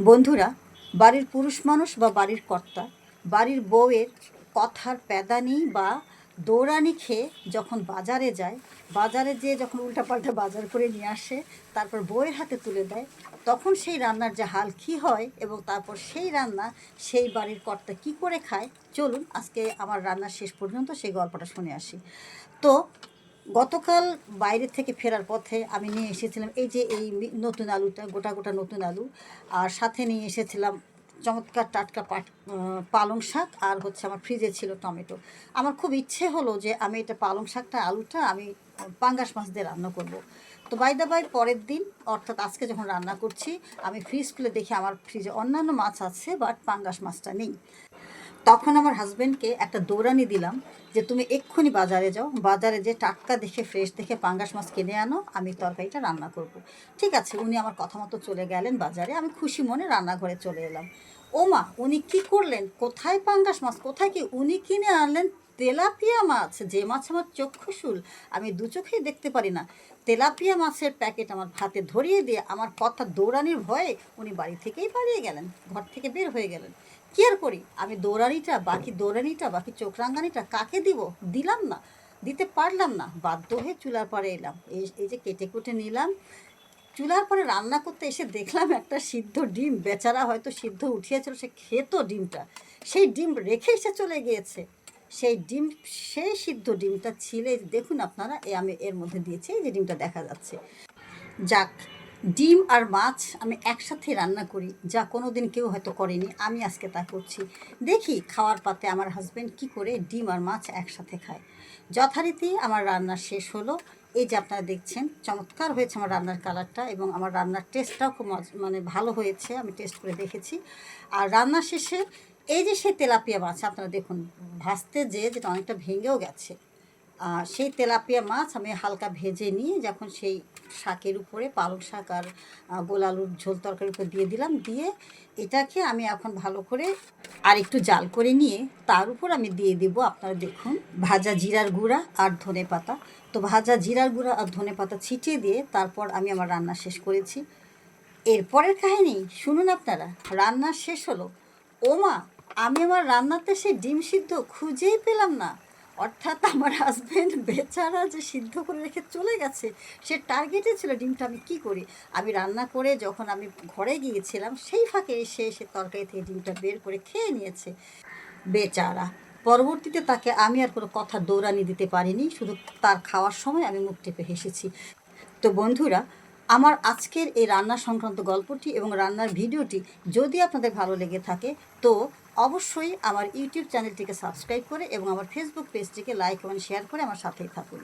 বন্ধুরা, বাড়ির পুরুষ মানুষ বা বাড়ির কর্তা, বাড়ির বউয়ের কথার প্যাদানি বা দৌড়ানি খেয়ে যখন বাজারে যায়, বাজারে যেয়ে যখন উল্টাপাল্টা বাজার করে নিয়ে আসে, তারপর বউয়ের হাতে তুলে দেয়, তখন সেই রান্নার যে হাল কী হয় এবং তারপর সেই রান্না, সেই বাড়ির কর্তা কী করে খায়, চলুন আজকে আমার রান্নার শেষ পর্যন্ত সেই গল্পটা শুনে আসি। তো গতকাল বাইরে থেকে ফেরার পথে আমি নিয়ে এসেছিলাম এই যে এই নতুন আলুটা, গোটা গোটা নতুন আলু, আর সাথে নিয়ে এসেছিলাম চমৎকার টাটকা পাট পালং শাক, আর হচ্ছে আমার ফ্রিজে ছিল টমেটো। আমার খুব ইচ্ছে হলো যে আমি এটা পালং শাকটা, আলুটা আমি পাঙ্গাস মাছ দিয়ে রান্না করব। তো বাই দা বাই পরের দিন, অর্থাৎ আজকে যখন রান্না করছি, আমি ফ্রিজ খুলে দেখি আমার ফ্রিজে অন্যান্য মাছ আছে বাট পাঙ্গাস মাছটা নেই। তখন আমার হাজব্যান্ডকে একটা দৌড়ানি দিলাম যে, তুমি এক্ষুনি বাজারে যাও। বাজারে যে টাটকা দেখে ফ্রেশ দেখে পাঙ্গাস মাছ কিনে আনো, আমি তরকারিটা রান্না করব। ঠিক আছে, উনি আমার কথা মতো চলে গেলেন বাজারে। আমি খুশি মনে রান্নাঘরে চলে এলাম। ওমা, উনি কি করলেন? কোথায় পাঙ্গাস মাছ? কোথায় কি উনি কিনে আনলেন? তেলাপিয়া মাছ, যে মাছ আমার চক্ষুশুল, আমি দু চোখেই দেখতে পারি না। তেলাপিয়া মাছের প্যাকেট আমার হাতে ধরিয়ে দিয়ে আমার কথা দৌড়ানির ভয়ে উনি বাড়ি থেকেই পালিয়ে গেলেন, ঘর থেকে বের হয়ে গেলেন। কি আর করি? আমি দৌড়ানিটা, বাকি দৌড়ানিটা, বাকি চোখ রাঙ্গানিটা কাকে দিব? দিলাম না, দিতে পারলাম না, বাধ্য হয়ে চুলার পরে এলাম। এই এই যে কেটে কুটে নিলাম চুলার পরে রান্না করতে এসে দেখলাম একটা সিদ্ধ ডিম। বেচারা হয়তো সিদ্ধ উঠিয়েছিল, সে খেতো ডিমটা। সেই ডিম রেখে এসে চলে গিয়েছে। সেই ডিম সেই সিদ্ধ ডিমটা ছিলে, দেখুন আপনারা, এ আমি এর মধ্যে দিয়েছি যে ডিমটা দেখা যাচ্ছে। যাক, ডিম আর মাছ আমি একসাথে রান্না করি, যা কোনো দিন কেউ হয়তো করেনি, আমি আজকে তা করছি। দেখি খাওয়ার পাতে আমার হাজব্যান্ড কি করে ডিম আর মাছ একসাথে খায়। যথারীতি আমার রান্না শেষ হলো। এই যে আপনারা দেখছেন, চমৎকার হয়েছে আমার রান্নার কালারটা এবং আমার রান্নার টেস্টটাও খুব মানে ভালো হয়েছে, আমি টেস্ট করে দেখেছি। আর রান্না শেষে এই যে সেই তেলাপিয়া মাছ, আপনারা দেখুন, ভাজতে যে যেটা অনেকটা ভেঙেও গেছে। সেই তেলাপিয়া মাছ আমি হালকা ভেজে নিয়ে যখন সেই শাকের উপরে পালং শাক আর গোল আলুর ঝোল তরকারির উপর দিয়ে দিলাম, দিয়ে এটাকে আমি এখন ভালো করে আর একটু জাল করে নিয়ে তার উপর আমি দিয়ে দেবো আপনারা দেখুন, ভাজা জিরার গুঁড়া আর ধনে পাতা। তো ভাজা জিরার গুঁড়া আর ধনে পাতা ছিটিয়ে দিয়ে তারপর আমি আমার রান্না শেষ করেছি। এরপরের কাহিনী শুনুন আপনারা, রান্না শেষ হলো। ওমা, আমি আমার রান্নাতে সেই ডিম সিদ্ধ খুঁজেই পেলাম না। অর্থাৎ আমার হাজব্যান্ড বেচারা যে সিদ্ধ করে রেখে চলে গেছে, সে টার্গেটে ছিল ডিমটা আমি কি করি? আমি রান্না করে যখন আমি ঘরে গিয়েছিলাম, সেই ফাঁকে এসে এসে তরকারি থেকে ডিমটা বের করে খেয়ে নিয়েছে। বেচারা। পরবর্তীতে তাকে আমি আর কোনো কথা দৌড়ানি দিতে পারিনি, শুধু তার খাওয়ার সময় আমি মুখ টেপে হেসেছি। তো বন্ধুরা আমার আজকের এই রান্না সংক্রান্ত গল্পটি এবং রান্নার ভিডিওটি যদি আপনাদের ভালো লেগে থাকে, তো অবশ্যই আমার ইউটিউব চ্যানেলটিকে সাবস্ক্রাইব করে এবং আমার ফেসবুক পেজটিকে লাইক এবং শেয়ার করে আমার সাথেই থাকুন।